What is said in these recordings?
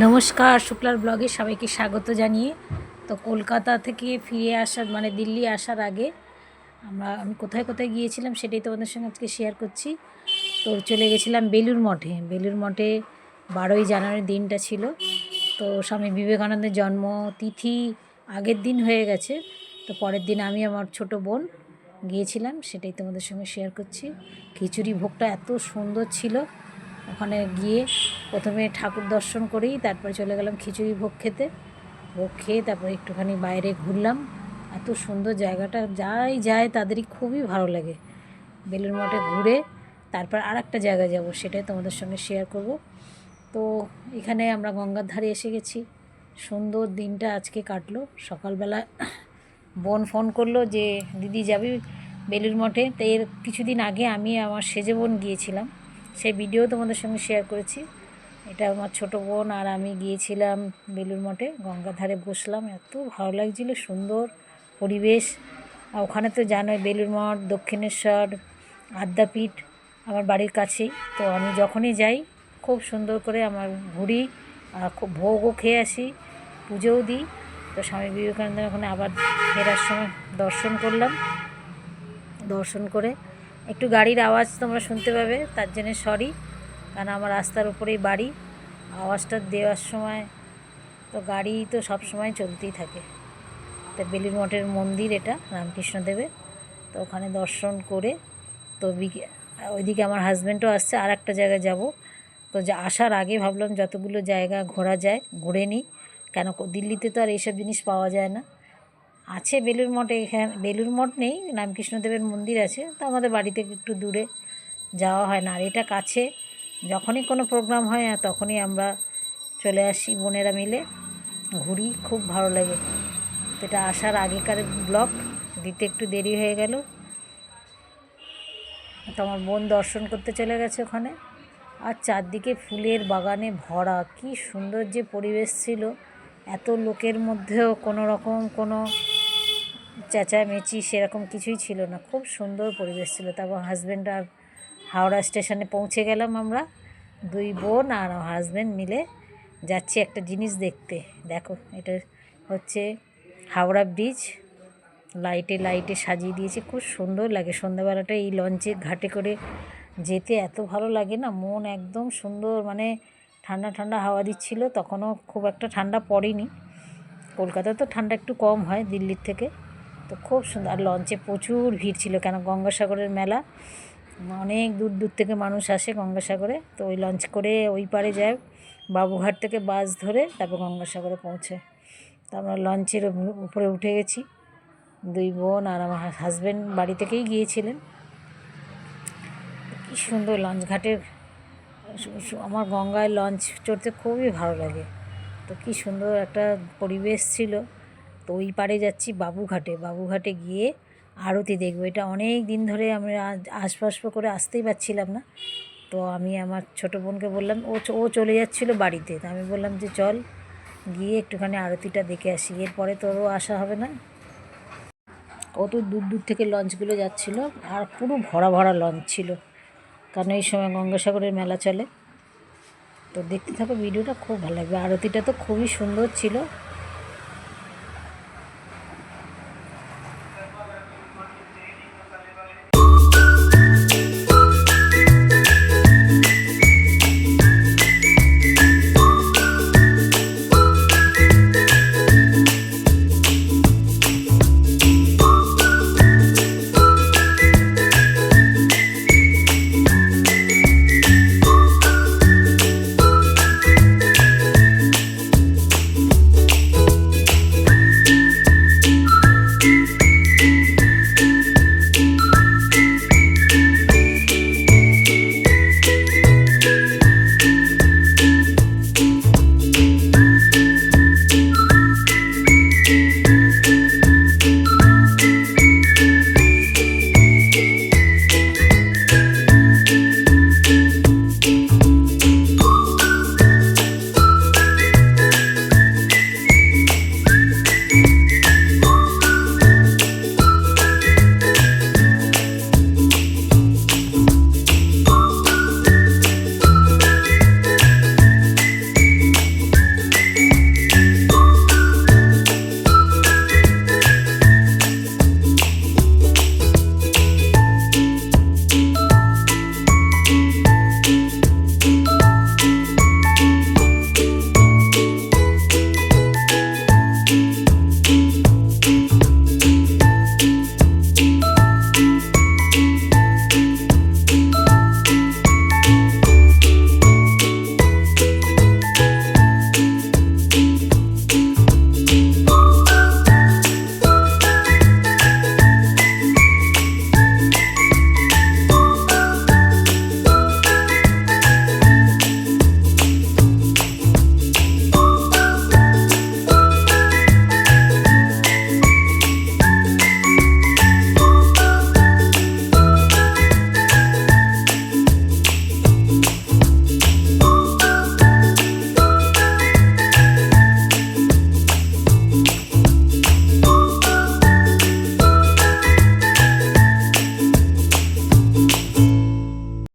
নমস্কার, শুক্লার ব্লগে সবাইকে স্বাগত জানিয়ে। তো কলকাতা থেকে ফিরে আসার মানে দিল্লি আসার আগে আমরা, আমি কোথায় কোথায় গিয়েছিলাম সেটাই তোমাদের সঙ্গে আজকে শেয়ার করছি। তো চলে গেছিলাম বেলুর মঠে। বেলুর মঠে বারোই জানুয়ারির দিনটা ছিল। তো স্বামী বিবেকানন্দের জন্ম তিথি আগের দিন হয়ে গেছে। তো পরের দিন আমি আমার ছোট বোন গিয়েছিলাম, সেটাই তোমাদের সঙ্গে শেয়ার করছি। খিচুড়ি ভোগটা এত সুন্দর ছিল। ওখানে গিয়ে প্রথমে ঠাকুর দর্শন করেই তারপরে চলে গেলাম খিচুড়ি ভোগ খেতে। ভোগ খেয়ে তারপরে একটুখানি বাইরে ঘুরলাম। এত সুন্দর জায়গাটা, যাই যায় তাদেরই খুবই ভালো লাগে। বেলুর মঠে ঘুরে তারপর আর একটা জায়গায় যাব, সেটাই তোমাদের সঙ্গে শেয়ার করব। তো এখানে আমরা গঙ্গার ধারে এসে গেছি। সুন্দর দিনটা আজকে কাটলো। সকালবেলা বোন ফোন করল যে, দিদি যাবি বেলুর মঠে? তো এর কিছুদিন আগে আমি আমার সেজে বোন গিয়েছিলাম। সেই ভিডিও তোমাদের সঙ্গে শেয়ার করেছি। এটা আমার ছোট বোন আর আমি গিয়েছিলাম বেলুর মঠে গঙ্গার ধারে বসলাম। এত ভালো লাগছিল, সুন্দর পরিবেশ। ওখানে তো জানোই বেলুর মঠ, দক্ষিণেশ্বর, আদ্যাপীঠ আমার বাড়ির কাছেই। তো আমি যখনই যাই, খুব সুন্দর করে আমার ঘুরি, আর খুব ভোগও খেয়ে আসি, পুজোও দিই। তো স্বামী বিবেকানন্দের ওখানে আবার ফেরার সময় দর্শন করলাম। দর্শন করে একটু গাড়ির আওয়াজ তোমরা শুনতে পাবে, তার জন্য সরি কারণ আমার রাস্তার উপরেই বাড়ি। আওয়াজটা দেওয়ার সময় তো গাড়ি তো সব সময় চলতেই থাকে। তো বেলুর মঠের মন্দির এটা, রামকৃষ্ণদেবের। তো ওখানে দর্শন করে তো ওইদিকে আমার হাজব্যান্ডও আসছে আর একটা জায়গায় যাব। তো যা, আসার আগে ভাবলাম যতগুলো জায়গা ঘোরা যায়, ঘুরে নিই। কেন দিল্লিতে তো আর এইসব জিনিস পাওয়া যায় না। আছে বেলুর মঠে এখানে বেলুর মঠ নেই, রামকৃষ্ণদেবের মন্দির আছে, তো আমাদের বাড়ি থেকে একটু দূরে যাওয়া হয় না। আর এটা কাছে, যখনই কোনো প্রোগ্রাম হয় আর তখনই আমরা চলে আসি বোনেরা মিলে। ঘুরি, খুব ভালো লাগে। এটা আসার আগেকার ব্লগ দিতে একটু দেরি হয়ে গেল। তো আমার বোন দর্শন করতে চলে গেছে ওখানে। আর চারদিকে ফুলের বাগানে ভরা, কি সুন্দর যে পরিবেশ ছিল। এত লোকের মধ্যেও কোনো রকম কোনো চেঁচামেচি সেরকম কিছুই ছিল না। খুব সুন্দর পরিবেশ ছিল। তারপর হাজব্যান্ড আর হাওড়া স্টেশনে পৌঁছে গেলাম আমরা। দুই বোন আর হাজব্যান্ড মিলে যাচ্ছি একটা জিনিস দেখতে। দেখো, এটা হচ্ছে হাওড়া ব্রিজ লাইটে লাইটে সাজিয়ে দিয়েছে। খুব সুন্দর লাগে। সন্ধ্যাবেলাটা এই লঞ্চে ঘাটে করে যেতে এত ভালো লাগে না? মন একদম সুন্দর মানে ঠান্ডা ঠান্ডা হাওয়া দিচ্ছিল। তখনও খুব একটা ঠান্ডা পড়েনি। কলকাতা তো ঠান্ডা একটু কম হয় দিল্লির থেকে। তো খুব সুন্দর। আর লঞ্চে প্রচুর ভিড় ছিল কেন গঙ্গাসাগরের মেলা। অনেক দূর দূর থেকে মানুষ আসে গঙ্গাসাগরে। তো ওই লঞ্চ করে ওই পারে যায়, বাবুঘাট থেকে বাস ধরে তারপর গঙ্গাসাগরে পৌঁছে। তো আমরা লঞ্চের উপরে উঠে গেছি। দুই বোন আর আমার হাজব্যান্ড বাড়ি থেকেই গিয়েছিলেন। কী সুন্দর লঞ্চ ঘাটের আমার গঙ্গায় লঞ্চ চড়তে খুবই ভালো লাগে। তো কী সুন্দর একটা পরিবেশ ছিল। তো ওই পারে যাচ্ছি বাবুঘাটে। বাবুঘাটে গিয়ে আরতি দেখব। এটা অনেক দিন ধরে আমরা আশপাশ করে আসতেই পারছিলাম না। তো আমি আমার ছোটো বোনকে বললাম, ও ও চলে যাচ্ছিল বাড়িতে। তো আমি বললাম যে, চল গিয়ে একটুখানি আরতিটা দেখে আসি। এরপরে তোরও আসা হবে না? কত দূর দূর থেকে লঞ্চগুলো যাচ্ছিল আর পুরো ভরা ভরা লঞ্চ ছিল। কারণ এই সময় গঙ্গাসাগরের মেলা চলে। তো দেখতে থাকো, ভিডিওটা খুব ভালো লাগবে। আরতিটা তো খুবই সুন্দর ছিল।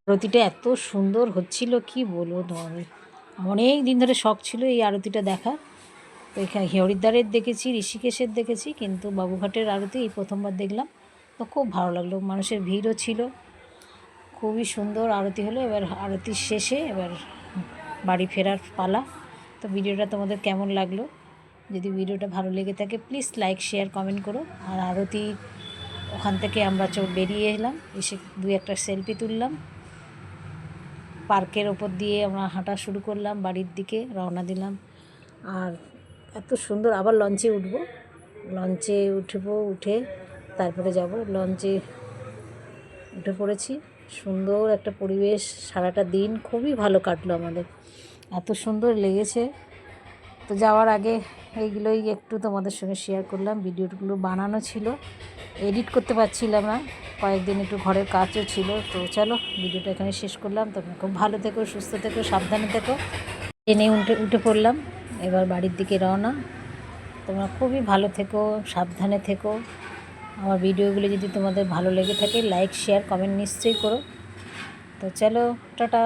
আরতিটা এত সুন্দর হচ্ছিল, কি বলব তোমাদের অনেক দিন ধরে শখ ছিল এই আরতিটা দেখা। তো এখানে হরিদ্বারের দেখেছি, ঋষিকেশের দেখেছি, কিন্তু বাবুঘাটের আরতি এই প্রথমবার দেখলাম। তো খুব ভালো লাগল, মানুষের ভিড়ও ছিল। খুবই সুন্দর আরতি হলো, এবার আরতির শেষে এবার বাড়ি ফেরার পালা। তো ভিডিওটা তোমাদের কেমন লাগল? যদি ভিডিওটা ভালো লেগে থাকে প্লিজ লাইক শেয়ার কমেন্ট করো। আর আরতি ওখান থেকে আমরা চোখ বেরিয়ে এলাম, এসে দু একটা সেলফি তুললাম। পার্কের ওপর দিয়ে আমরা হাঁটা শুরু করলাম, বাড়ির দিকে রওনা দিলাম। আর এত সুন্দর, আবার লঞ্চে উঠব। লঞ্চে উঠবো, উঠে তারপরে যাব। লঞ্চে উঠে পড়েছি। সুন্দর একটা পরিবেশ, সারাটা দিন খুবই ভালো কাটলো আমাদের। এত সুন্দর লেগেছে। তো যাওয়ার আগে এইগুলোই একটু তোমাদের সঙ্গে শেয়ার করলাম। ভিডিওগুলো বানানো ছিল। এডিট করতে পারছিলাম না। কয়েকদিন একটু ঘরের কাজও ছিল। তো চলো, ভিডিওটা এখানে শেষ করলাম। তোমরা খুব ভালো থেকো, সুস্থ থেকো, সাবধানে থেকো। ট্রেনে উঠে উঠে পড়লাম। এবার বাড়ির দিকে রওনা। তোমরা খুবই ভালো থেকো, সাবধানে থেকো। আমার ভিডিওগুলো যদি তোমাদের ভালো লেগে থাকে লাইক শেয়ার কমেন্ট নিশ্চয়ই করো। তো চলো, টাটা।